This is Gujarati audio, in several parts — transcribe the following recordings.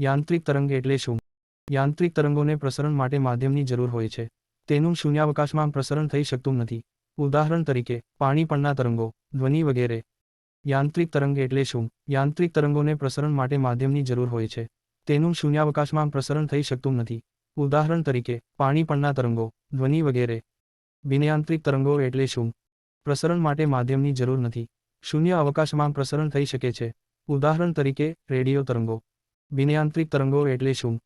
યાંત્રિક તરંગ એટલે શું? યાંત્રિક તરંગોને પ્રસરણ માટે માધ્યમની જરૂર હોય છે. તેનું શૂન્યાવકાશમાં પ્રસરણ થઈ શકતું નથી. ઉદાહરણ તરીકે, પાણી પરના તરંગો, ધ્વનિ વગેરે. યાંત્રિક તરંગ એટલે શું? યાંત્રિક તરંગોને પ્રસરણ માટે માધ્યમની જરૂર હોય છે. તેનું શૂન્યાવકાશમાં પ્રસરણ થઈ શકતું નથી. ઉદાહરણ તરીકે, પાણી પરના તરંગો, ધ્વનિ વગેરે. બિનયાંત્રિક તરંગો એટલે શું? પ્રસરણ માટે માધ્યમની જરૂર નથી. શૂન્ય અવકાશમાં પ્રસરણ થઈ શકે છે. ઉદાહરણ તરીકે, રેડિયો તરંગો. બિનયાંત્રિક તરંગો એટલે શું?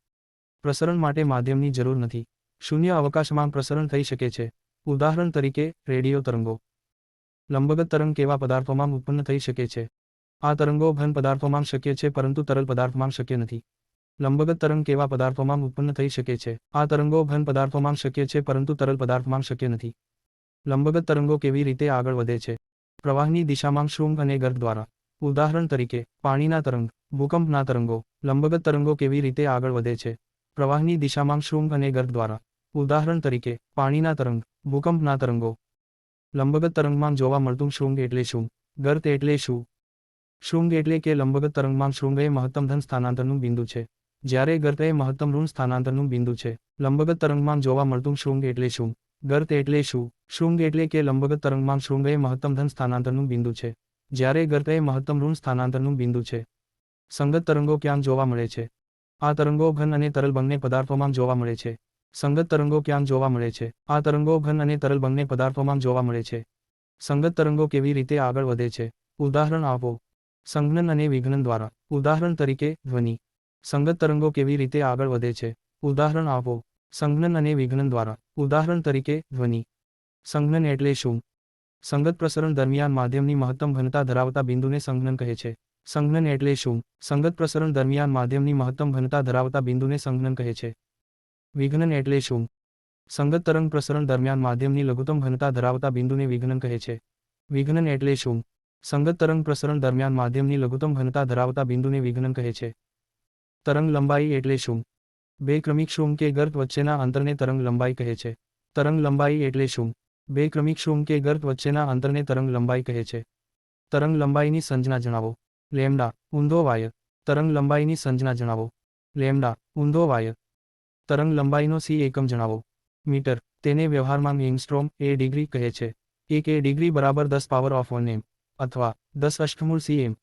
પ્રસરણ માટે માધ્યમની જરૂર નથી. શૂન્ય અવકાશમાં પ્રસરણ થઈ શકે છે. ઉદાહરણ તરીકે, રેડિયો તરંગો. લંબગત તરંગ કેવા પદાર્થોમાં ઉત્પન્ન થઈ શકે છે? આ તરંગો ઘન પદાર્થોમાં શક્ય છે, પરંતુ તરલ પદાર્થમાં શક્ય નથી. લંબગત તરંગ કેવા પદાર્થોમાં ઉત્પન્ન થઈ શકે છે? આ તરંગો ઘન પદાર્થોમાં શક્ય છે, પરંતુ તરલ પદાર્થમાં શક્ય નથી. લંબગત તરંગો કેવી રીતે આગળ વધે છે? પ્રવાહની દિશામાં શૃંગ અને ગર્ભ દ્વારા. ઉદાહરણ તરીકે, પાણીના તરંગ. ભૂકંપના તરંગો, લંબગત તરંગો કેવી રીતે આગળ વધે છે? પ્રવાહની દિશામાં શૃંગ અને ગર્ભ દ્વારા. ઉદાહરણ તરીકે, પાણીના તરંગ ભૂકંપના તરંગો. લંબગત તરંગમાં જોવા મળતું શૃંગ એટલે શું? ગર્ત એટલે શું? શૃંગ એટલે કે લંબગત તરંગમાં શૃંગ એ મહત્તમ ધન સ્થાનાંતરનું બિંદુ છે. જ્યારે ગર્ત એ મહત્તમ ઋણ સ્થાનાંતરનું બિંદુ છે. લંબગત તરંગમાં જોવા મળતું શૃંગ એટલે શું? ગર્ત એટલે શું? શૃંગ એટલે કે લંબગત તરંગમાં શૃંગ એ મહત્તમ ધન સ્થાનાંતરનું બિંદુ છે. જ્યારે ગર્ત એ મહત્તમ ઋણ સ્થાનાંતરનું બિંદુ છે. સંગત તરંગો ક્યાં જોવા મળે છે? આ તરંગો ઘન અને તરલ બંને પદાર્થોમાં જોવા મળે છે. સંગત તરંગો ક્યાં જોવા મળે છે? આ તરંગો ઘન અને તરલ બંને પદાર્થોમાં જોવા મળે છે. સંગત તરંગો કેવી રીતે આગળ વધે છે? ઉદાહરણ આપો. સંઘનન અને વિઘ્નન દ્વારા. ઉદાહરણ તરીકે, ધ્વનિ. સંગત તરંગો કેવી રીતે આગળ વધે છે? ઉદાહરણ આપો. સંઘનન અને વિઘ્નન દ્વારા. ઉદાહરણ તરીકે, ધ્વનિ. સંઘનન એટલે શું? સંગત પ્રસરણ દરમિયાન માધ્યમની મહત્તમ ઘનતા ધરાવતા બિંદુને સંઘનન કહે છે. સંઘનન એટલે શું? સંગત પ્રસરણ દરમિયાન માધ્યમની મહત્તમ ઘનતા ધરાવતા બિંદુને સંઘનન કહે છે. વિઘ્નન એટલે શું? સંગત તરંગ પ્રસરણ દરમિયાન માધ્યમની લઘુત્તમ ઘનતા ધરાવતા બિંદુને વિઘ્નન કહે છે. વિઘ્નન એટલે શું? સંગત તરંગ પ્રસરણ દરમિયાન માધ્યમની લઘુત્તમ ઘનતા ધરાવતા બિંદુને વિઘ્નન કહે છે. તરંગ લંબાઈ એટલે શું? બે ક્રમિક શૃંગ કે ગર્ત વચ્ચેના અંતરને તરંગ લંબાઈ કહે છે. તરંગ લંબાઈ એટલે શું? બે ક્રમિક શૃંગ કે ગર્ત વચ્ચેના અંતરને તરંગ લંબાઈ કહે છે. તરંગ લંબાઈની સંજ્ઞા જણાવો. લેમડા, ઊંધો વાયર તરંગ લંબાઈની સંજ્ઞા જણાવો. લેમડા, ઊંધો વાયર તરંગ લંબાઈનો સી એકમ જણાવો. મીટર, તેને વ્યવહારમાં એંગસ્ટ્રોમ એ ડિગ્રી કહે છે. એક એ ડિગ્રી બરાબર દસ પાવર ઓફ વન એમ, અથવા દસ અષ્ટમૂળ સી એમ.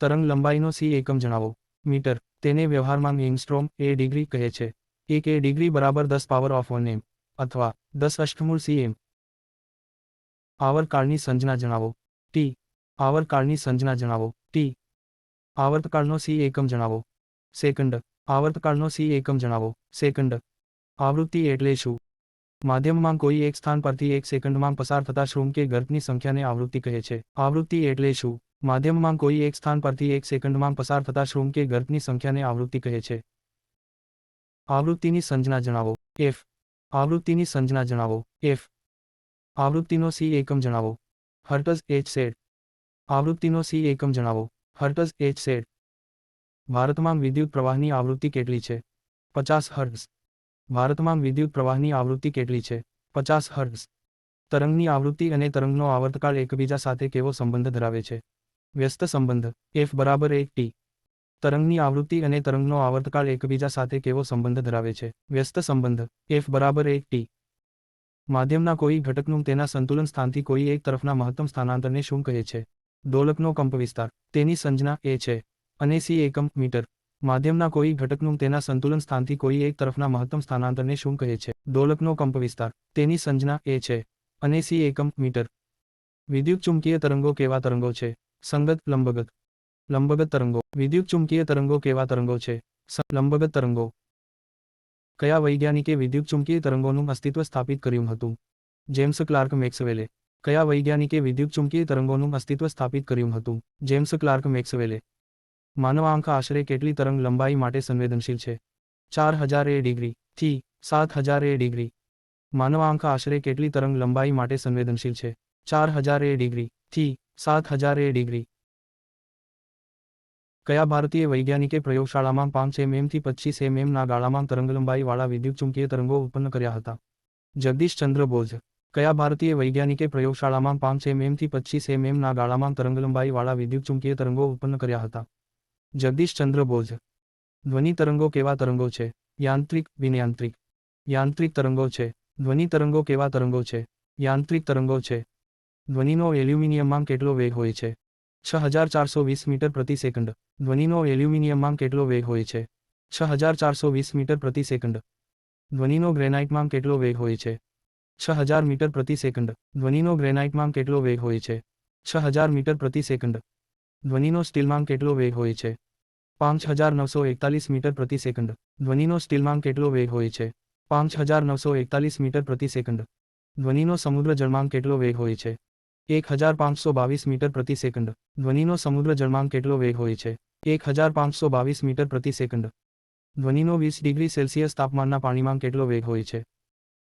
તરંગ લંબાઈનો સી એકમ જણાવો. મીટર, તેને વ્યવહારમાં એંગસ્ટ્રોમ એ ડિગ્રી કહે છે. એક એ ડિગ્રી બરાબર દસ પાવર ઓફ વન એમ, અથવા દસ અષ્ટમૂળ સી એમ. આવર્તકાળની સંજ્ઞા જણાવો. ટી આવર્તકાળની સંજ્ઞા જણાવો. ટી આવર્તકાળનો સી એકમ જણાવો. સેકન્ડ આવર્તકાળનો સી એકમ જણાવો. સેકન્ડ આવૃત્તિ એટલે શું? માધ્યમમાં કોઈ એક સ્થાન પરથી એક સેકન્ડમાં પસાર થતા શ્રુમ કે ગર્ભની સંખ્યાને આવૃત્તિ કહે છે. આવૃત્તિ એટલે શું? માધ્યમમાં કોઈ એક સ્થાન પરથી એક સેકન્ડમાં પસાર થતા શ્રુમ કે ગર્ભની સંખ્યાને આવૃત્તિ કહે છે. આવૃત્તિની સંજ્ઞા જણાવો. એફ આવૃત્તિની સંજ્ઞા જણાવો. એફ આવૃત્તિનો સી એકમ જણાવો. હર્ટઝ એચ સેડ આવૃત્તિનો સી એકમ જણાવો. હર્ટઝ એચ સેડ ભારતમાં વિદ્યુત પ્રવાહની આવૃત્તિ કેટલી છે? પચાસ હર્ટ્ઝ. ભારતમાં વિદ્યુત પ્રવાહની આવૃત્તિ કેટલી છે? પચાસ હર્ટ્ઝ. તરંગની આવૃત્તિ અને તરંગનો આવર્તકાળ એકબીજા સાથે કેવો સંબંધ ધરાવે છે? વ્યસ્ત સંબંધ. એફ બરાબર એક ટી તરંગની આવૃત્તિ અને તરંગનો આવર્તકાળ એકબીજા સાથે કેવો સંબંધ ધરાવે છે? વ્યસ્ત સંબંધ. એફ બરાબર એક ટી માધ્યમના કોઈ ઘટકનું તેના સંતુલન સ્થાનથી કોઈ એક તરફના મહત્તમ સ્થાનાંતરને શું કહે છે? દોલકનો કંપ વિસ્તાર. તેની સંજ્ઞા એ છે. અને સી એકમ મીટર. માધ્યમના કોઈ ઘટકનું તેના સંતુલન સ્થાનથી કોઈ એક તરફના મહત્તમ સ્થાનાંતરને શું કહે છે? દોલકનો કંપ વિસ્તાર. તેની સંજ્ઞા એ છે. અને સી એકમ મીટર. વિદ્યુત ચુંબકીય તરંગો કેવા તરંગો છે? સંગત લંબગત. લંબગત તરંગો. વિદ્યુત ચુંબકીય તરંગો કેવા તરંગો છે? લંબગત તરંગો. કયા વૈજ્ઞાનિકે વિદ્યુત ચુંબકીય તરંગોનું અસ્તિત્વ સ્થાપિત કર્યું હતું? જેમ્સ ક્લાર્ક મેક્સવેલે. કયા વૈજ્ઞાનિકે વિદ્યુતચુંબકીય તરંગોનું અસ્તિત્વ સ્થાપિત કર્યું હતું? James Clerk મેક્સવેલે. માનવ આંખ આશરે કેટલી તરંગ લંબાઈ માટે સંવેદનશીલ છે? ચાર હજાર એ ડિગ્રી થી સાત હજાર એ ડિગ્રી. માનવ આંખ આશરે કેટલી તરંગ લંબાઈ માટે સંવેદનશીલ છે? ચાર હજાર એ ડિગ્રી થી સાત હજાર એ ડિગ્રી. કયા ભારતીય વૈજ્ઞાનિકે પ્રયોગશાળામાં પાંચ એમએમથી પચીસ એમએમ ના ગાળામાં તરંગલંબાઈવાળા વિદ્યુતચુંબકીય તરંગો ઉત્પન્ન કર્યા હતા? જગદીશ ચંદ્ર બોઝ. કયા ભારતીય વૈજ્ઞાનિકે પ્રયોગશાળામાં પાંચ એમએમથી પચીસ એમએમ ના ગાળામાં તરંગલંબાઈવાળા વિદ્યુતચુંબકીય તરંગો ઉત્પન્ન કર્યા હતા? જગદીશ ચંદ્ર બોઝ. ધ્વનિ તરંગો કેવા તરંગો છે? યાંત્રિક બિનયાંત્રિક યાંત્રિક તરંગો છે. ધ્વનિ તરંગો કેવા તરંગો છે? યાંત્રિક તરંગો છે. ધ્વનિનો એલ્યુમિનિયમમાં કેટલો વેગ હોય છે? છ હજાર ચારસો વીસ મીટર પ્રતિ સેકન્ડ. ધ્વનિનો એલ્યુમિનિયમમાં કેટલો વેગ હોય છે? છ હજાર ચારસો વીસ મીટર પ્રતિ સેકન્ડ. ધ્વનિનો ગ્રેનાઇટમાં કેટલો વેગ હોય છે? છ હજાર મીટર પ્રતિ સેકન્ડ. ધ્વનિનો ગ્રેનાઇટમાં કેટલો વેગ હોય છે? છ હજાર મીટર પ્રતિ સેકન્ડ. ધ્વનિનો સ્ટીલમાં કેટલો વેગ હોય છે? પાંચ હજાર નવસો એકતાલીસ મીટર પ્રતિ સેકન્ડ. ધ્વનિનો સ્ટીલમાં કેટલો વેગ હોય છે? પાંચ હજાર નવસો એકતાલીસ મીટર પ્રતિ સેકન્ડ. ધ્વનિનો સમુદ્ર જળમાં કેટલો વેગ હોય છે? એક હજાર પાંચસો બાવીસ મીટર પ્રતિ સેકન્ડ. ધ્વનિનો સમુદ્ર જળમાં કેટલો વેગ હોય છે? એક હજાર પાંચસો બાવીસ મીટર પ્રતિ સેકન્ડ. ધ્વનિનો વીસ ડિગ્રી સેલ્સિયસ તાપમાનના પાણીમાં કેટલો વેગ હોય છે?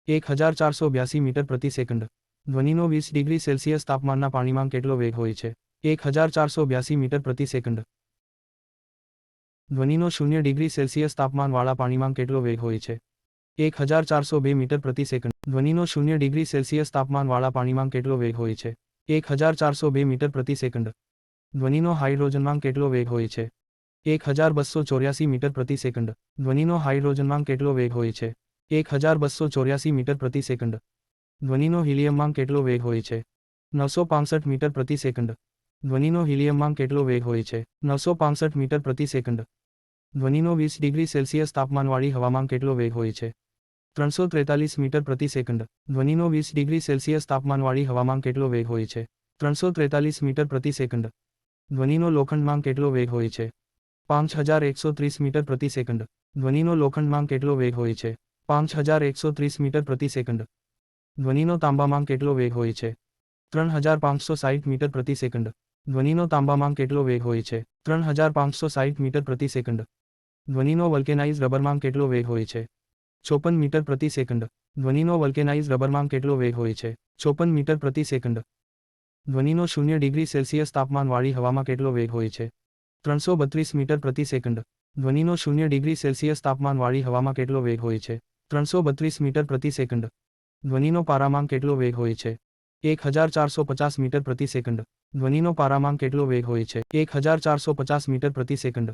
એક હજાર ચારસો બ્યાસી મીટર પ્રતિ સેકન્ડ. ધ્વનિનો વીસ ડિગ્રી સેલ્સિયસ તાપમાનના પાણીમાં કેટલો વેગ હોય છે? એક હજાર ચારસો બ્યાસી મીટર પ્રતિ સેકન્ડ. ધ્વનિનો શૂન્ય ડિગ્રી સેલ્સિયસ તાપમાનવાળા પાણીમાં કેટલો વેગ હોય છે? એક હજાર ચારસો બે મીટર પ્રતિ સેકન્ડ. ધ્વનિનો શૂન્ય ડિગ્રી સેલ્સિયસ તાપમાનવાળા પાણીમાં કેટલો વેગ હોય છે? એક હજાર ચારસો બે મીટર પ્રતિ સેકન્ડ. ધ્વનિનો હાઇડ્રોજનમાં કેટલો વેગ હોય છે? એક હજાર બસો ચોર્યાસી મીટર પ્રતિ સેકન્ડ. ધ્વનિનો હાઇડ્રોજનમાં કેટલો વેગ હોય છે? એક હજાર બસો ચોર્યાસી મીટર પ્રતિ સેકન્ડ. ધ્વનિનો હિલિયમમાં કેટલો વેગ હોય છે? નવસો પાંસઠ મીટર પ્રતિ સેકન્ડ. ધ્વનિનો હિલિયમમાં કેટલો વેગ હોય છે? નવસો પાંસઠ મીટર પ્રતિ સેકન્ડ. ધ્વનિનો વીસ ડિગ્રી સેલ્સિયસ તાપમાનવાળી હવામાં કેટલો વેગ હોય છે? ત્રણસો ત્રેતાલીસ મીટર પ્રતિ સેકન્ડ. ધ્વનિનો વીસ ડિગ્રી સેલ્સિયસ તાપમાનવાળી હવામાં કેટલો વેગ હોય છે? ત્રણસો ત્રેતાલીસ મીટર પ્રતિ સેકન્ડ. ધ્વનિનો લોખંડમાં કેટલો વેગ હોય છે? પાંચ હજાર એકસો ત્રીસ મીટર પ્રતિ સેકન્ડ. ધ્વનિનો લોખંડમાં કેટલો વેગ હોય છે? પાંચ હજાર એકસો ત્રીસ મીટર પ્રતિ સેકન્ડ. ધ્વનિનો તાંબામાં કેટલો વેગ હોય છે? ત્રણ હજાર પાંચસો સાઠ મીટર પ્રતિ સેકન્ડ. ધ્વનિનો તાંબામાં કેટલો વેગ હોય છે? ત્રણ હજાર પાંચસો સાઠ મીટર પ્રતિ સેકન્ડ. ધ્વનિનો વલ્કેનાઇઝ રબરમાં કેટલો વેગ હોય છે? ચોપન મીટર પ્રતિ સેકન્ડ. ધ્વનિનો વલ્કેનાઇઝ રબરમાં કેટલો વેગ હોય છે? ચોપન મીટર પ્રતિ સેકન્ડ. ધ્વનિનો શૂન્ય ડિગ્રી સેલ્સિયસ તાપમાનવાળી હવામાં કેટલો વેગ હોય છે? ત્રણસો બત્રીસ મીટર પ્રતિ સેકન્ડ. ધ્વનિનો શૂન્ય ડિગ્રી સેલ્સિયસ તાપમાનવાળી હવામાં કેટલો વેગ હોય છે? ત્રણસો બત્રીસ મીટર પ્રતિ સેકન્ડ. ધ્વનિનો પારામાંગ કેટલો વેગ હોય છે? એક હજાર ચારસો પચાસ મીટર પ્રતિ સેકન્ડ. ધ્વનિનો પારામાંગ કેટલો વેગ હોય છે? એક હજાર ચારસો પચાસ મીટર પ્રતિ સેકન્ડ.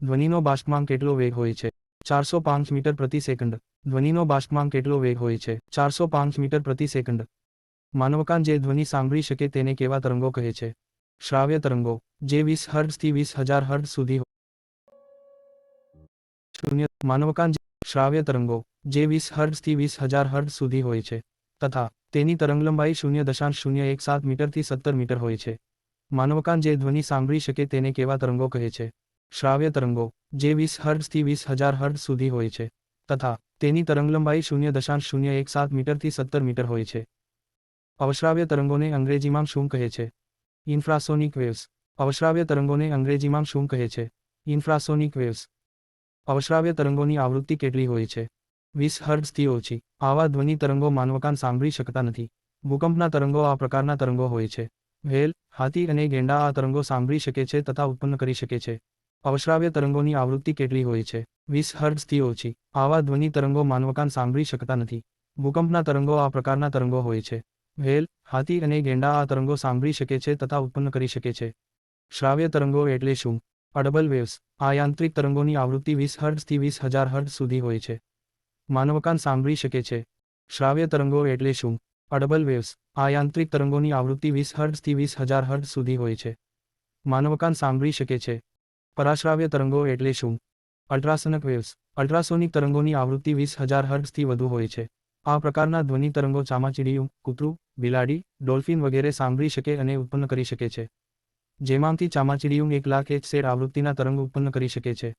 ધ્વનિનો બાષ્પમાં કેટલો વેગ હોય છે? ચારસો પાંચ મીટર પ્રતિ સેકન્ડ. ધ્વનિનો બાષ્પમાંગ કેટલો વેગ હોય છે? ચારસો પાંચ મીટર પ્રતિ સેકન્ડ. માનવકાન જે ધ્વનિ સાંભળી શકે તેને કેવા તરંગો કહે છે? શ્રાવ્ય તરંગો, જે વીસ હર્ટ્સથી વીસ હજાર હર્ટ્ઝ સુધી શૂન્ય. માનવકાન શ્રાવ્ય તરંગો જે વીસ હર્ટ્ઝથી વીસ હજાર હર્ટ્ઝ સુધી હોય છે. તથા, તેની તરંગલંબાઈ શૂન્ય દશાંશ શૂન્ય એક સાત મીટરથી સત્તર મીટર હોય છે. માનવકાન જે ધ્વનિ સાંભળી શકે તેને કેવા તરંગો કહે છે? શ્રાવ્ય તરંગો, જે વીસ હર્ટ્ઝથી વીસ હજાર હર્ટ્ઝ સુધી હોય છે. તથા, તેની તરંગલંબાઈ શૂન્ય દશાંશ શૂન્ય એક સાત મીટરથી સત્તર મીટર હોય છે. અવશ્રાવ્ય તરંગોને અંગ્રેજીમાં શું કહે છે? ઇન્ફ્રાસોનિક વેવ્સ. અવશ્રાવ્ય તરંગોને અંગ્રેજીમાં શું કહે છે? ઇન્ફ્રાસોનિક વેવ્સ. અવશ્રાવ્ય તરંગોની આવૃત્તિ કેટલી હોય છે? વીસ હર્ટ્ઝથી ઓછી. આવા ધ્વનિ તરંગો માનવકાન સાંભળી શકતા નથી. ભૂકંપના તરંગો આ પ્રકારના તરંગો હોય છે. વ્હેલ હાથી અને ગેંડા આ તરંગો સાંભળી શકે છે તથા ઉત્પન્ન કરી શકે છે. અવશ્રાવ્ય તરંગોની આવૃત્તિ કેટલી હોય છે? વીસ હર્ટ્ઝથી ઓછી. આવા ધ્વનિ તરંગો માનવકાન સાંભળી શકતા નથી. ભૂકંપના તરંગો આ પ્રકારના તરંગો હોય છે. વ્હેલ હાથી અને ગેંડા આ તરંગો સાંભળી શકે છે તથા ઉત્પન્ન કરી શકે છે. શ્રાવ્ય તરંગો એટલે શું? Audible waves. આ યાંત્રિક તરંગોની આવૃત્તિ વીસ હર્ટ્ઝથી વીસ હજાર હર્ટ્ઝ સુધી હોય છે. માનવકાન સાંભળી શકે છે. શ્રાવ્ય તરંગો એટલે શું? Audible waves. આ યાંત્રિક તરંગોની આવૃત્તિ વીસ હર્ટ્સથી વીસ હજાર હર્ટ સુધી હોય છે. માનવકાન સાંભળી શકે છે. પરાશ્રાવ્ય તરંગો એટલે શું? Ultrasonic waves. અલ્ટ્રાસોનિક તરંગોની આવૃત્તિ વીસ હજાર હર્ટ્સથી વધુ હોય છે. આ પ્રકારના ધ્વનિ તરંગો ચામાચીડિયું, કૂતરું, બિલાડી, ડોલ્ફિન વગેરે સાંભળી શકે અને ઉત્પન્ન કરી શકે છે. જેમાંથી ચામાચીડિયું એક લાખ એક શેર આવૃત્તિના તરંગ ઉત્પન્ન કરી શકે છે.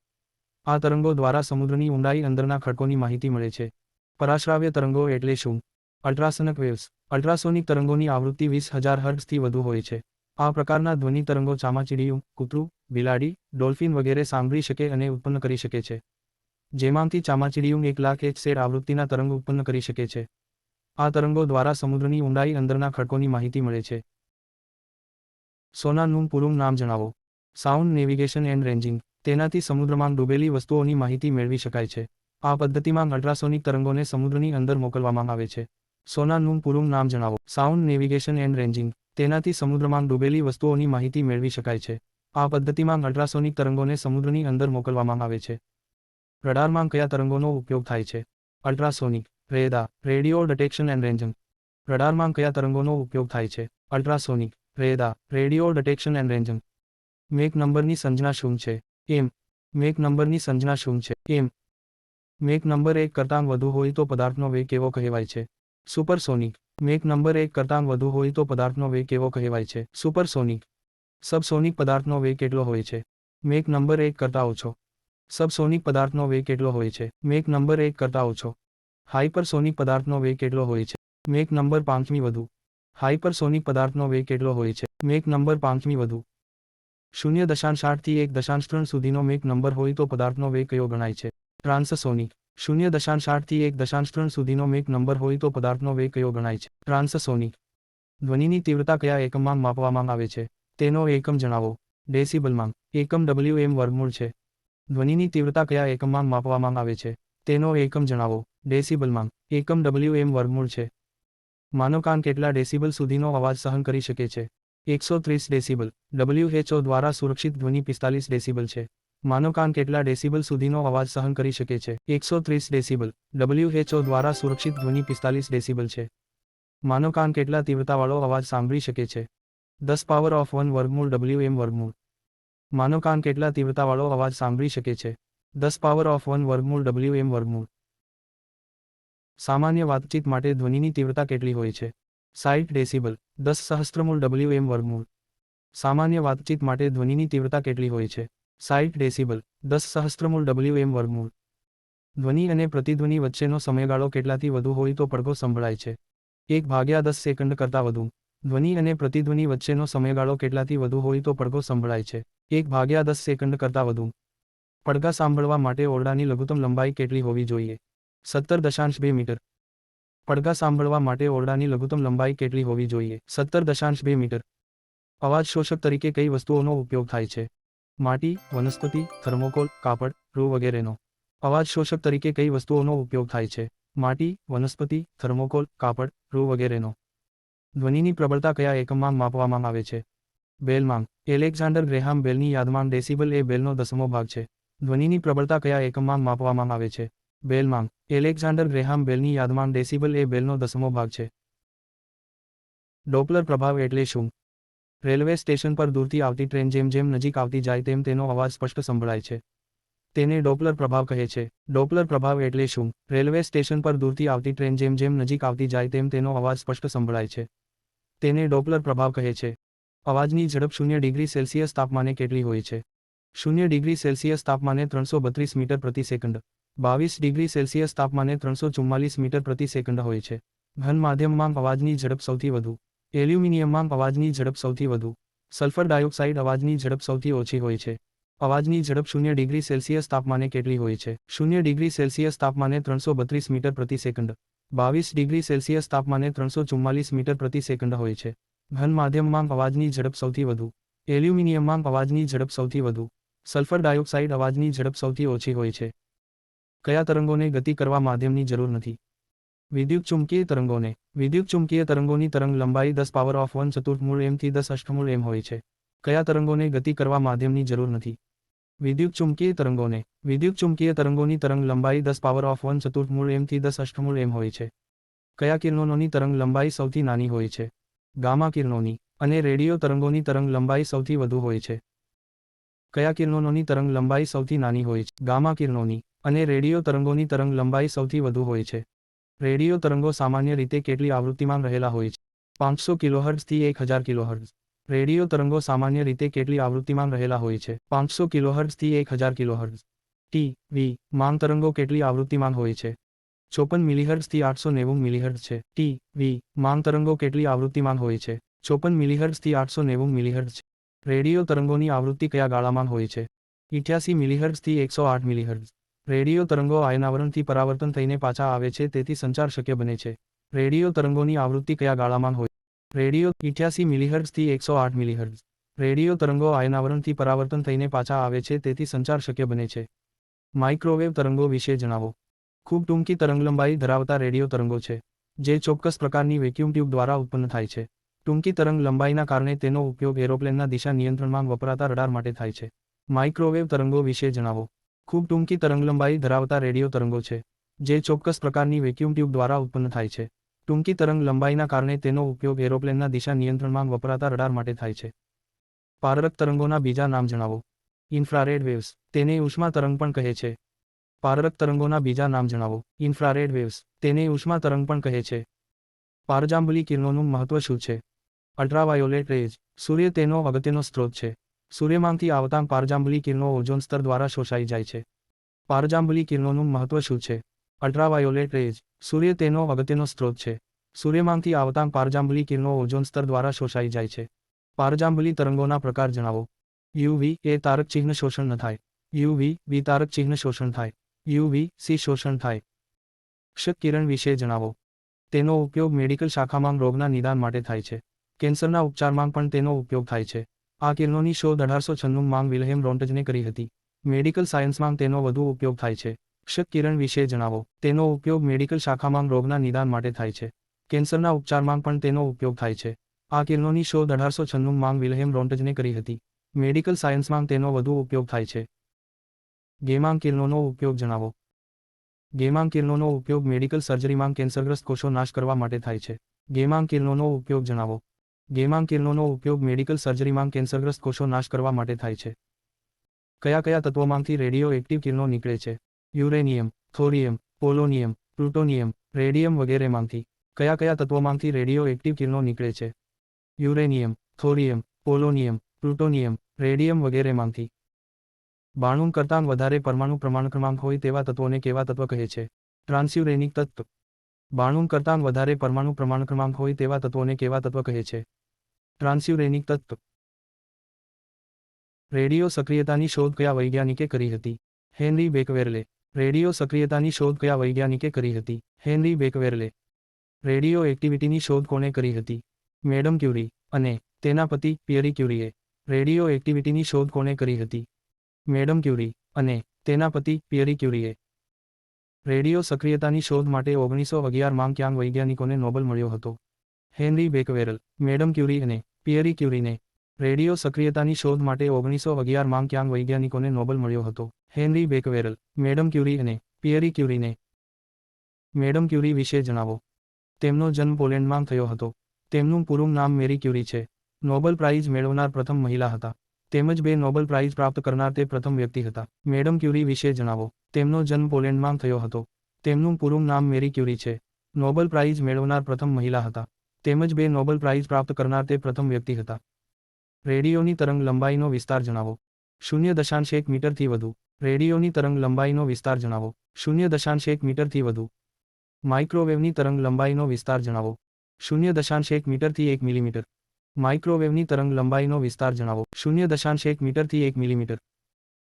આ તરંગો દ્વારા સમુદ્રની ઊંડાઈ અંદરના ખડકોની માહિતી મળે છે. પરાશ્રાવ્ય તરંગો એટલે શું? Ultrasonic waves. અલ્ટ્રાસોનિક તરંગોની આવૃત્તિ વીસ હજાર હર્ટ્સથી વધુ હોય છે. આ પ્રકારના ધ્વનિ તરંગો ચામાચીડિયું, કૂતરું, બિલાડી, ડોલ્ફિન વગેરે સાંભળી શકે અને ઉત્પન્ન કરી શકે છે. જેમાંથી ચામાચીડિયું એક લાખ એક શેર આવૃત્તિના તરંગ ઉત્પન્ન કરી શકે છે. આ તરંગો દ્વારા સમુદ્રની ઊંડાઈ અંદરના ખડકોની માહિતી મળે છે. સોનાનું પૂરું નામ જણાવો. Sound navigation and ranging. તેનાથી સમુદ્રમાં ડૂબેલી વસ્તુઓની માહિતી મેળવી શકાય છે. આ પદ્ધતિમાં અલ્ટ્રાસોનિક તરંગોને સમુદ્રની અંદર મોકલવામાં આવે છે. સોનાનું પૂરું નામ જણાવો. Sound navigation and ranging. તેનાથી સમુદ્રમાં ડૂબેલી વસ્તુઓની માહિતી મેળવી શકાય છે. આ પદ્ધતિમાં અલ્ટ્રાસોનિક તરંગોને સમુદ્રની અંદર મોકલવામાં આવે છે. રડારમાં કયા તરંગોનો ઉપયોગ થાય છે? Ultrasonic રેદા radio detection and ranging. રડારમાં કયા તરંગોનો ઉપયોગ થાય છે? Ultrasonic radar radio detection and ranging. Mach નંબરની સંજ્ઞા શું છે? એમ મેક નંબરની સંજ્ઞા શું છે? એમ મેક નંબર એક કરતાં વધુ હોય તો પદાર્થનો વેગ કેવો કહેવાય છે? સુપરસોનિક. મેક નંબર એક કરતાં વધુ હોય તો પદાર્થનો વેગ કેવો કહેવાય છે? સુપરસોનિક. સબસોનિક પદાર્થનો વેગ કેટલો હોય છે? મેક નંબર એક કરતાં ઓછો. સબસોનિક પદાર્થનો વેગ કેટલો હોય છે? મેક નંબર એક કરતાં ઓછો. હાઇપરસોનિક પદાર્થનો વેગ કેટલો હોય છે? મેક નંબર પાંચમી વધુ. હાઇપરસોનિક પદાર્થનો વેગ કેટલો હોય છે? મેક નંબર પાંચમી વધુ. શૂન્ય દશાંશ આઠથી એક દશાંશ ત્રણ સુધીનો મેક નંબર હોય તો પદાર્થનો વેગ કયો ગણાય છે? ટ્રાન્સસોનિક શૂન્ય દશાંશ આઠથી એક દશાંશ ત્રણ સુધીનો મેક નંબર હોય તો પદાર્થનો વેગ કયો ગણાય છે? ટ્રાન્સસોનિક ધ્વનિની તીવ્રતા કયા એકમમાં માપવામાં આવે છે? તેનો એકમ જણાવો. ડેસિબલમાં. એકમ ડબલ્યુ એમ વર્ગમૂળ છે. ધ્વનિની તીવ્રતા કયા એકમમાં માપવામાં આવે છે? તેનો એકમ જણાવો. ડેસિબલમાં. એકમ ડબલ્યુ એમ વર્ગમૂળ છે. માનો કાન કેટલા ડેસિબલ સુધીનો અવાજ સહન કરી શકે છે? એકસો ત્રીસ ડેસિબલ. ડબલ્યુએચઓ દ્વારા સુરક્ષિત ધ્વનિ પિસ્તાલીસ ડેસિબલ છે. માનો કાન કેટલા ડેસિબલ સુધીનો અવાજ સહન કરી શકે છે? એકસો ત્રીસ ડેસિબલ. ડબલ્યુએચઓ દ્વારા સુરક્ષિત ધ્વનિ પિસ્તાલીસ ડેસિબલ છે. માનો કાન કેટલા તીવ્રતાવાળો અવાજ સાંભળી શકે છે? દસ પાવર ઓફ વન વર્ગમૂળ ડબલ્યુ એમ વર્ગમૂળ. માનો કાન કેટલા તીવ્રતાવાળો અવાજ સાંભળી શકે છે? દસ પાવર ઓફ વન વર્ગમૂળ ડબલ્યુ એમ વર્ગમૂળ. સામાન્ય વાતચીત માટે ધ્વનિની તીવ્રતા કેટલી હોય છે? સાઈઠ ડેસિબલ, દસ સહસ્ત્રમૂળ ડબલ્યુ એમ વર્ગમૂળ. સામાન્ય વાતચીત માટે ધ્વનિની તીવ્રતા કેટલી હોય છે? સાઈઠ ડેસિબલ, દસ સહસ્ત્રમૂળ ડબલ્યુ એમ વર્ગમૂળ. ધ્વનિ અને પ્રતિધ્વનિ વચ્ચેનો સમયગાળો કેટલાથી વધુ હોય તો પડઘો સંભળાય છે. એક ભાગ્યા દસ સેકન્ડ કરતાં વધુ. ધ્વનિ અને પ્રતિધ્વનિ વચ્ચેનો સમયગાળો કેટલાથી વધુ હોય તો પડઘો સંભળાય છે? એક ભાગ્યા દસ સેકન્ડ કરતાં વધુ. પડઘા સાંભળવા માટે ઓરડાની લઘુત્તમ લંબાઈ કેટલી હોવી જોઈએ? સત્તર દશાંશ બે મીટર. પડઘા સાંભળવા માટે ઓરડાની લઘુત્તમ લંબાઈ કેટલી હોવી જોઈએ? સત્તર દશાંશ બે મીટર. અવાજ શોષક તરીકે કઈ વસ્તુઓનો ઉપયોગ થાય છે? માટી, વનસ્પતિ, થર્મોકોલ, કાપડ, રૂ વગેરેનો. અવાજ શોષક તરીકે કઈ વસ્તુઓનો ઉપયોગ થાય છે? માટી, વનસ્પતિ, થર્મોકોલ, કાપડ, રૂ વગેરેનો. ધ્વનિની પ્રબળતા કયા એકમમાં માપવામાં આવે છે? બેલમાંગ એલેક્ઝાન્ડર ગ્રેહામ બેલની યાદમાં ડેસિબલ એ બેલનો દસમો ભાગ છે. ધ્વનિની પ્રબળતા કયા એકમમાં માપવામાં આવે છે? બેલમાં એલેક્ઝાન્ડર ગ્રેહામ બેલની યાદમાં ડેસિબલ એ બેલનો દસમો ભાગ છે. ડોપલર પ્રભાવ એટલે શું? રેલવે સ્ટેશન પર દૂરથી આવતી ટ્રેન જેમ જેમ નજીક આવતી જાય તેમ તેનો અવાજ સ્પષ્ટ સંભળાય છે. તેને ડોપલર પ્રભાવ કહે છે. ડોપલર પ્રભાવ એટલે શું? રેલવે સ્ટેશન પર દૂરથી આવતી ટ્રેન જેમ જેમ નજીક આવતી જાય તેમ તેનો અવાજ સ્પષ્ટ સંભળાય છે. તેને ડોપલર પ્રભાવ કહે છે. અવાજની ઝડપ શૂન્ય ડિગ્રી સેલ્સિયસ તાપમાને કેટલી હોય છે? શૂન્ય ડિગ્રી સેલ્સિયસ તાપમાને ત્રણસો બત્રીસ મીટર પ્રતિ સેકન્ડ. બાવીસ ડિગ્રી સેલ્સિયસ તાપમાને ત્રણસો ચુમ્માલીસ મીટર પ્રતિ સેકન્ડ હોય છે. ઘન માધ્યમમાં અવાજની ઝડપ સૌથી વધુ. એલ્યુમિનિયમમાં અવાજની ઝડપ સૌથી વધુ. સલ્ફર ડાયોક્સાઇડ અવાજની ઝડપ સૌથી ઓછી હોય છે. અવાજની ઝડપ શૂન્ય ડિગ્રી સેલ્સિયસ તાપમાને કેટલી હોય છે? શૂન્ય ડિગ્રી સેલ્સિયસ તાપમાને ત્રણસો બત્રીસ મીટર પ્રતિ સેકન્ડ. બાવીસ ડિગ્રી સેલ્સિયસ તાપમાને ત્રણસો ચુમ્માલીસ મીટર પ્રતિ સેકન્ડ હોય છે. ઘન માધ્યમમાં અવાજની ઝડપ સૌથી વધુ. એલ્યુમિનિયમમાં અવાજની ઝડપ સૌથી વધુ. સલ્ફર ડાયોક્સાઇડ અવાજની ઝડપ સૌથી ઓછી હોય છે. કયા તરંગોને ગતિ કરવા માધ્યમની જરૂર નથી? વિદ્યુત ચુંબકીય તરંગોને. વિદ્યુત ચુંબકીય તરંગોની તરંગ લંબાઈ દસ પાવર ઓફ વન ચતુર્થમૂળ એમથી દસ અષ્ટમૂળ એમ હોય છે. કયા તરંગોને ગતિ કરવા માધ્યમની જરૂર નથી? વિદ્યુત ચુંબકીય તરંગોને. વિદ્યુત ચુંબકીય તરંગોની તરંગ લંબાઈ દસ પાવર ઓફ વન ચતુર્થમૂળ એમથી દસ અષ્ટમૂળ એમ હોય છે. કયા કિરણોની તરંગ લંબાઈ સૌથી નાની હોય છે? ગામા કિરણોની. અને રેડિયો તરંગોની તરંગ લંબાઈ સૌથી વધુ હોય છે. કયા કિરણોની તરંગ લંબાઈ સૌથી નાની હોય છે? ગામા કિરણોની. અને રેડિયો તરંગોની તરંગ લંબાઈ સૌથી વધુ હોય છે. રેડિયો તરંગો સામાન્ય રીતે કેટલી આવૃત્તિમાં રહેલા હોય છે? પાંચસો કિલોહર્ટ્ઝથી એક હજાર કિલોહર્ટ્ઝ. રેડિયો તરંગો સામાન્ય રીતે કેટલી આવૃત્તિમાં રહેલા હોય છે? પાંચસો કિલોહર્ટ્ઝથી એક હજાર કિલોહર્ટ્ઝ. ટી, વી, માંગ તરંગો કેટલી આવૃત્તિમાં હોય છે? ચોપન મિલીહર્ટ્ઝથી આઠસો નેવું મિલીહર્ટ્ઝ છે. ટી, વી, માંગ તરંગો કેટલી આવૃત્તિમાં હોય છે? ચોપન મિલીહર્ટ્ઝથી આઠસો નેવું મિલીહર્ટ્ઝ રેડિયો તરંગોની આવૃત્તિ કયા ગાળામાં હોય છે? ઇઠ્યાસી મિલીહર્ટ્ઝથી એકસો આઠ મિલીહર્ટ્ઝ. રેડિયો તરંગો આયનાવરણથી પરાવર્તન થઈને પાછા આવે છે, તેથી સંચાર શક્ય બને છે. રેડિયો તરંગોની આવૃત્તિ કયા ગાળામાં હોય? રેડિયો ઇઠ્યાસી મિલીહર્ટ્ઝથી એકસો આઠ મિલીહર્ટ્ઝ. રેડિયો તરંગો આયનાવરણથી પરાવર્તન થઈને પાછા આવે છે, તેથી સંચાર શક્ય બને છે. માઇક્રોવેવ તરંગો વિશે જણાવો. ખૂબ ટૂંકી તરંગલંબાઈ ધરાવતા રેડિયો તરંગો છે, જે ચોક્કસ પ્રકારની વેક્યુમ ટ્યુબ દ્વારા ઉત્પન્ન થાય છે. ટૂંકી તરંગ લંબાઈના કારણે તેનો ઉપયોગ એરોપ્લેનના દિશા નિયંત્રણમાં વપરાતા રડાર માટે થાય છે. માઇક્રોવેવ તરંગો વિશે જણાવો. ખૂબ ટૂંકી તરંગલંબાઈ ધરાવતા રેડિયો તરંગો છે, જે ચોક્કસ પ્રકારની વેક્યુમ ટ્યુબ દ્વારા ઉત્પન્ન થાય છે. ટૂંકી તરંગ લંબાઈના કારણે તેનો ઉપયોગ એરોપ્લેનના દિશા નિયંત્રણમાં વપરાતા રડાર માટે થાય છે. પારક તરંગોના બીજા નામ જણાવો. ઇન્ફ્રારેડ વેવ્સ, તેને ઉષ્મા તરંગ પણ કહે છે. પારક તરંગોના બીજા નામ જણાવો. ઇન્ફ્રારેડ વેવ્સ, તેને ઉષ્મા તરંગ પણ કહે છે. પારજાંબલી કિરણોનું મહત્વ શું છે? અલ્ટ્રાવાયોલેટ રેજ સૂર્ય તેનો અગત્યનો સ્ત્રોત છે. સૂર્યમાંથી આવતા પારજાંબલી કિરણો ઓઝોન સ્તર દ્વારા શોષાઈ જાય છે. પારજાંબલી કિરણોનું મહત્વ શું છે? અલ્ટ્રાવાયોલેટ રેજ સૂર્ય તેનો અગત્યનો સ્ત્રોત છે. સૂર્યમાંથી આવતા પારજાંબલી કિરણો ઓઝોન સ્તર દ્વારા શોષાઈ જાય છે. પારજાંબલી તરંગોના પ્રકાર જણાવો. યુવી એ તારક ચિહ્ન શોષણ ન થાય. યુવી બી તારક ચિહ્ન શોષણ થાય. યુવી સી શોષણ થાય. ક્ષ કિરણ વિશે જણાવો. તેનો ઉપયોગ મેડિકલ શાખામાં રોગના નિદાન માટે થાય છે. કેન્સરના ઉપચારમાં પણ તેનો ઉપયોગ થાય છે. આ કિરણોની શોધ અઢારસો માંગ વિલ્હેમ રોન્ટજને કરી હતી. મેડિકલ સાયન્સમાં તેનો વધુ ઉપયોગ થાય છે. ક્ષત કિરણ વિશે જણાવો. તેનો ઉપયોગ મેડિકલ શાખામાં રોગના નિદાન માટે થાય છે. કેન્સરના ઉપચારમાં પણ તેનો ઉપયોગ થાય છે. આ કિરણોની શોધ અઢારસો માંગ વિલ્હેમ રોન્ટજને કરી હતી. મેડિકલ સાયન્સમાં તેનો વધુ ઉપયોગ થાય છે. ગેમાંગ કિરણોનો ઉપયોગ જણાવો. ગેમાંગ કિરણોનો ઉપયોગ મેડિકલ સર્જરીમાં કેન્સરગ્રસ્ત કોષો નાશ કરવા માટે થાય છે. ગેમાંગ કિરણોનો ઉપયોગ જણાવો. ગેમાંગ કિરણોનો ઉપયોગ મેડિકલ સર્જરીમાં કેન્સરગ્રસ્ત કોષો નાશ કરવા માટે થાય છે. કયા કયા તત્વોમાંથી રેડિયો એક્ટિવ કિરણો નીકળે છે? Uranium, thorium, polonium, plutonium, radium વગેરેમાંથી કયા કયા તત્વોમાંથી રેડિયો એક્ટિવ કિરણો નીકળે છે? Uranium, thorium, polonium, plutonium, radium વગેરેમાંથી બાણું કરતાં વધારે પરમાણુ પ્રમાણ ક્રમાંક હોય તેવા તત્વોને કેવા તત્વ કહે છે? ટ્રાન્સ્યુરેનિક તત્વ. બાણું કરતાં વધારે પરમાણુ પ્રમાણ ક્રમાંક હોય તેવા તત્વોને કેવા તત્વ કહે છે? ટ્રાન્સ્યુરેનિક તત્વ. રેડિયો સક્રિયતાની શોધ કયા વૈજ્ઞાનિકે કરી હતી? હેનરી બેકવેરલે. રેડિયો સક્રિયતાની શોધ કયા વૈજ્ઞાનિકે કરી હતી? હેનરી બેકવેરલે. રેડિયો એક્ટિવિટીની શોધ કોણે કરી હતી? મેડમ ક્યુરી અને તેના પતિ પિયરી ક્યુરીએ રેડિયો એક્ટિવિટીની શોધ કોણે કરી હતી? મેડમ ક્યુરી અને તેના પતિ પિયરી ક્યુરીએ. રેડિયો સક્રિયતાની શોધ માટે ઓગણીસો અગિયારમાં ક્યાંક વૈજ્ઞાનિકોને નોબલ મળ્યો હતો. હેનરી બેકવેરલ, મેડમ ક્યુરી અને પિયરી ક્યુરીને. રેડિયો સક્રિયતાની શોધ માટે ઓગણીસો અગિયારમાં ક્યાંગ વૈજ્ઞાનિકોને નોબલ મળ્યો હતો. હેનરી બેકવેરલ, મેડમ ક્યુરી અને પિયરી ક્યુરીને. મેડમ ક્યુરી વિશે જણાવો. તેમનો જન્મ પોલેન્ડમાં થયો હતો. તેમનું પૂરું નામ મેરી ક્યુરી છે. નોબલ પ્રાઇઝ મેળવનાર પ્રથમ મહિલા હતા. તેમજ બે નોબલ પ્રાઇઝ પ્રાપ્ત કરનાર તે પ્રથમ વ્યક્તિ હતા. મેડમ ક્યુરી વિશે જણાવો. તેમનો જન્મ પોલેન્ડમાં થયો હતો. તેમનું પૂરું નામ મેરી ક્યુરી છે. નોબલ પ્રાઇઝ મેળવનાર પ્રથમ મહિલા હતા. તેમજ બે નોબલ પ્રાઇઝ પ્રાપ્ત કરનાર તે પ્રથમ વ્યક્તિ હતા. રેડિયોની તરંગ લંબાઈનો વિસ્તાર જણાવો. શૂન્ય દશાંશ એક મીટરથી વધુ. રેડિયોની તરંગ લંબાઈનો વિસ્તાર જણાવો. શૂન્ય દશાંશ એક મીટરથી વધુ. માઇક્રોવેવની તરંગ લંબાઈનો વિસ્તાર જણાવો. શૂન્ય દશાંશ એક મીટરથી એક મિલીમીટર. માઇક્રોવેવની તરંગ લંબાઈનો વિસ્તાર જણાવો. શૂન્ય દશાંશ એક મીટરથી એક મિલીમીટર.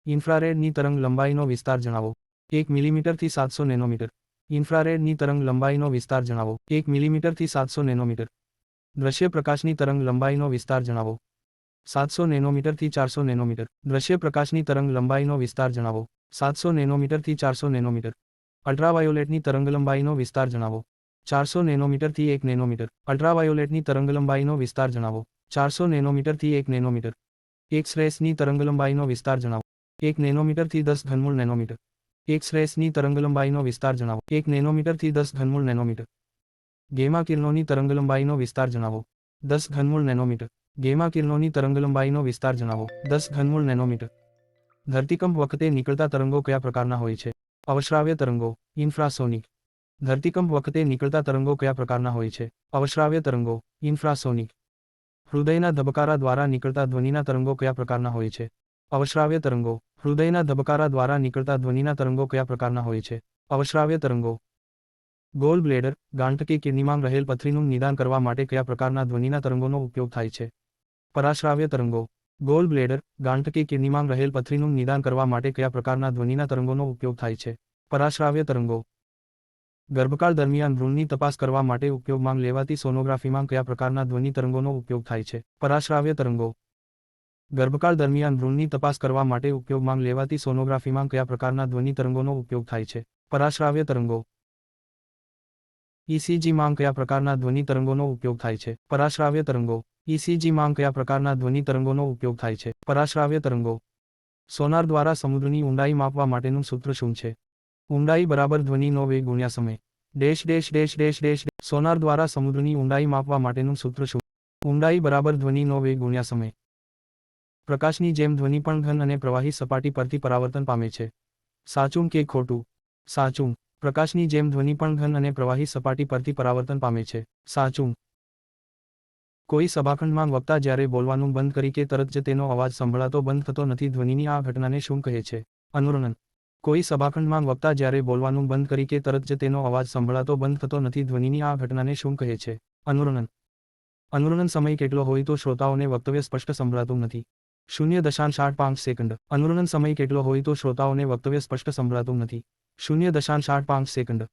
ઇન્ફ્રારેડની તરંગ લંબાઈનો વિસ્તાર જણાવો. એક મિલીમીટરથી સાતસો નેનોમીટર. ઇન્ફ્રારેડની તરંગ લંબાઈનો વિસ્તાર જણાવો. એક મિલીમીટરથી સાતસો નેનોમીટર. દ્રશ્ય પ્રકાશની તરંગ લંબાઈનો વિસ્તાર જણાવો. સાતસો નેનોમીટરથી ચારસો નેનોમીટર. દ્રશ્ય પ્રકાશની તરંગ લંબાઈનો વિસ્તાર જણાવો. સાતસો નેનોમીટરથી ચારસો નેનોમીટર. અલ્ટ્રાવાયોલેટની તરંગલંબાઈનો વિસ્તાર જણાવો. ચારસો નેનોમીટરથી એક નેનોમીટર. અલ્ટ્રાવાયોલેટની તરંગલંબાઈનો વિસ્તાર જણાવો. ચારસો નેનોમીટરથી એક નેનોમીટર. એક્સ રેસની તરંગલંબાઈનો વિસ્તાર જણાવો. એક નેનોમીટરથી દસ ઘનમૂળ નેનોમીટર. એક્સ રેસની તરંગલંબાઈનો વિસ્તાર જણાવો. એક નેનોમીટરથી દસ ઘનમૂળ નેનોમીટર. ગેમા કિરણોની તરંગલંબાઈનો વિસ્તાર જણાવો. દસ ઘનમૂળ નેનોમીટર. ગેમા કિરણોની તરંગલંબાઈનો વિસ્તાર જણાવો. દસ ઘનમૂળ નેનોમીટર. ધરતીકંપ વખતે નીકળતા તરંગો કયા પ્રકારના હોય છે? અવશ્રાવ્ય તરંગો. ઇન્ફ્રાસોનિક. ધરતીકંપ વખતે નીકળતા તરંગો કયા પ્રકારના હોય છે? અવશ્રાવ્ય તરંગો. ઇન્ફ્રાસોનિક. હૃદયના ધબકારા દ્વારા નીકળતા ધ્વનિના તરંગો કયા પ્રકારના હોય છે? અવશ્રાવ્ય તરંગો. હૃદયના ધબકારા દ્વારા નીકળતા ધ્વનિના તરંગો કયા પ્રકારના હોય છે? અવશ્રાવ્ય તરંગો. ગોલ બ્લેડર ગાંઠકી કિડનીમાં રહેલ પથરીનું નિદાન કરવા માટે કયા પ્રકારના ધ્વનિના તરંગોનો ઉપયોગ થાય છે? પરાશ્રાવ્ય તરંગો. ગોલ બ્લેડર ગાંઠકી કિડનીમાં રહેલ પથરીનું નિદાન કરવા માટે કયા પ્રકારના ધ્વનિના તરંગોનો ઉપયોગ થાય છે? પરાશ્રાવ્ય તરંગો. ગર્ભકાળ દરમિયાન ભ્રૂણની તપાસ કરવા માટે ઉપયોગમાં લેવાતી સોનોગ્રાફીમાં કયા પ્રકારના ધ્વનિ તરંગોનો ઉપયોગ થાય છે? પરાશ્રાવ્ય તરંગો. ગર્ભકાળ દરમિયાન ભ્રૂણની તપાસ કરવા માટે ઉપયોગમાં લેવાતી સોનોગ્રાફીમાં કયા પ્રકારના ધ્વનિ તરંગોનો ઉપયોગ થાય છે? પરાશ્રાવ્ય તરંગો. ECG કયા પ્રકારના ધ્વનિ તરંગોનો ઉપયોગ થાય છે? પરાશ્રાવ્ય તરંગો. ECG કયા પ્રકારના ધ્વનિ તરંગોનો ઉપયોગ થાય છે? પરાશ્રાવ્ય તરંગો. સોનાર દ્વારા સમુદ્રની ઊંડાઈ માપવા માટેનું સૂત્ર શું છે? ઊંડાઈ બરાબર ધ્વનિનો વેગ ગુણ્યા સમય. Dash dash dash dash dash. Sonar દ્વારા સમુદ્રની ઊંડાઈ માપવા માટેનું સૂત્ર શું? ઊંડાઈ બરાબર ધ્વનિનો વેગ ગુણ્યા સમય. પ્રકાશની જેમ ધ્વનિ પણ ઘન અને પ્રવાહી સપાટી પરથી પરાવર્તન પામે છે. સાચું કે ખોટું? સાચું. પ્રકાશની જેમ ધ્વનિ પણ ઘન અને પ્રવાહી સપાટી પરથી પરાવર્તન પામે છે. સાચું. કોઈ સભાખંડમાં વક્તા જ્યારે બોલવાનું બંધ કરી કે તરત જ તેનો અવાજ સંભળાતો બંધ થતો નથી, ધ્વનિની આ ઘટનાને શું કહે છે? અનુરણન. કોઈ સભાખંડમાં વક્તા જ્યારે બોલવાનું બંધ કરી કે તરત જ તેનો અવાજ સંભળાતો બંધ થતો નથી, ધ્વનિની આ ઘટનાને શું કહે છે? અનુરણન. અનુરણન સમય કેટલો હોય તો શ્રોતાઓને વક્તવ્ય સ્પષ્ટ સંભળાતું નથી. શૂન્ય દશાંશ આઠ પાંચ સેકન્ડ અનુરણન સમય કેટલો હોય તો શ્રોતાઓને વક્તવ્ય સ્પષ્ટ સંભળાતું નથી શૂન્ય દશાંશ આઠ પાંચ સેકન્ડ